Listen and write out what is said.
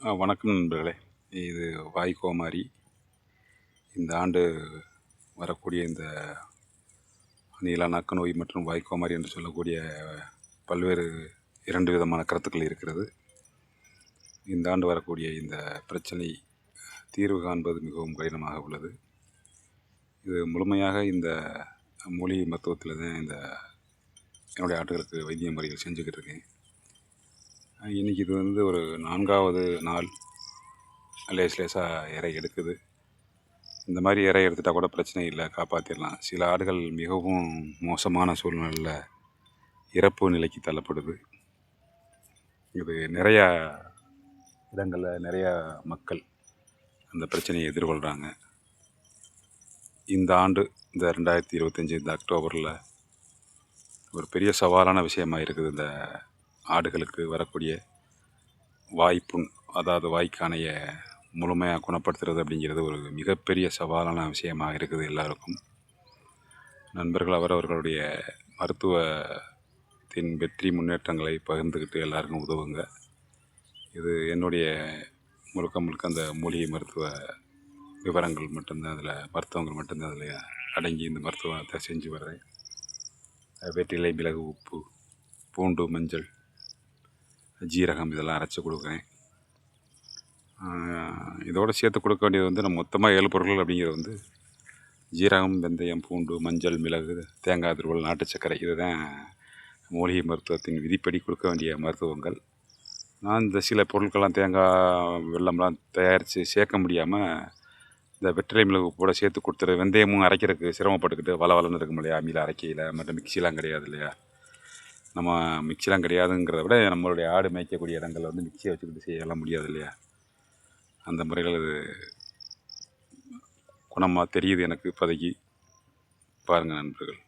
ஆ, வணக்கம் நண்பர்களே. இது வாய்க்கோமாரி இந்த ஆண்டு வரக்கூடிய இந்த நீல நாக்கு நோய் மற்றும் வாய்க்கோமாரி என்று சொல்லக்கூடிய பல்வேறு இரண்டு விதமான கருத்துக்கள் இருக்கிறது. இந்த ஆண்டு வரக்கூடிய இந்த பிரச்சனை தீர்வு காண்பது மிகவும் கடினமாக உள்ளது. இது முழுமையாக இந்த மூலிகை மருத்துவத்தில் தான் இந்த என்னுடைய ஆட்டுகளுக்கு வைத்திய முறைகள் செஞ்சுக்கிட்டு இருக்கேன். இன்றைக்கி இது வந்து ஒரு நான்காவது நாள். லேஸ் லேசாக இறை எடுக்குது. இந்த மாதிரி இறை எடுத்துட்டால் கூட பிரச்சனை இல்லை காப்பாற்றிடலாம் சில ஆடுகள் மிகவும் மோசமான சூழ்நிலையில் இறப்பு நிலைக்கு தள்ளப்படுது. இது நிறையா இடங்களில் நிறையா மக்கள் அந்த பிரச்சனையை எதிர்கொள்கிறாங்க இந்த ஆண்டு இந்த ரெண்டாயிரத்தி இருபத்தஞ்சி இந்த அக்டோபரில் ஒரு பெரிய சவாலான விஷயமா இருக்குது இந்த ஆடுகளுக்கு வரக்கூடிய வாய்ப்புண் அதாவது வாய்க்கானைய முழுமையாக குணப்படுத்துறது அப்படிங்கிறது ஒரு மிகப்பெரிய சவாலான விஷயமாக இருக்குது எல்லாருக்கும். நண்பர்கள் அவரவர்களுடைய மருத்துவத்தின் வெற்றி முன்னேற்றங்களை பகிர்ந்துக்கிட்டு எல்லாருக்கும் உதவுங்க. இது என்னுடைய முழுக்க முழுக்க அந்த மூலிகை மருத்துவ விவரங்கள் மட்டும்தான் அதில் மருத்துவங்கள் மட்டும்தான் அதில் அடங்கி இந்த மருத்துவத்தை செஞ்சு வர்றேன். வெற்றிலை மிளகு உப்பு பூண்டு மஞ்சள் ஜீரகம் இதெல்லாம் அரைச்சி கொடுக்குறேன். இதோடு சேர்த்து கொடுக்க வேண்டியது வந்து நம்ம மொத்தமாக ஏழு பொருட்கள் அப்படிங்கிறது வந்து ஜீரகம் வெந்தயம் பூண்டு மஞ்சள் மிளகு தேங்காய் துருவல் நாட்டு சர்க்கரை இதுதான் மூலிகை மருத்துவத்தின் விதிப்படி கொடுக்க வேண்டிய மருத்துவங்கள். நான் இந்த சில பொருட்கள்லாம் தேங்காய் வெள்ளம்லாம் தயாரித்து சேர்க்க முடியாமல் இந்த வெற்றிலை மிளகு கூட சேர்த்து கொடுத்துரு வெந்தயமும் அரைக்கிறதுக்கு சிரமப்பட்டுக்கிட்டு வள வளன்னு இருக்கும் இல்லையா? அம்மியில் அரைக்கையில் மற்ற மிக்சிலாம் கிடையாது இல்லையா? நம்ம மிக்சிலாம் கிடையாதுங்கிறத விட நம்மளுடைய ஆடு மேய்க்கக்கூடிய இடங்களில் வந்து மிக்சியை வச்சுக்கிட்டு செய்யலாம் முடியாது இல்லையா? அந்த முறைகள் அது குணமாக தெரியுது எனக்கு இப்போதைக்கு. பாருங்கள் நண்பர்கள்.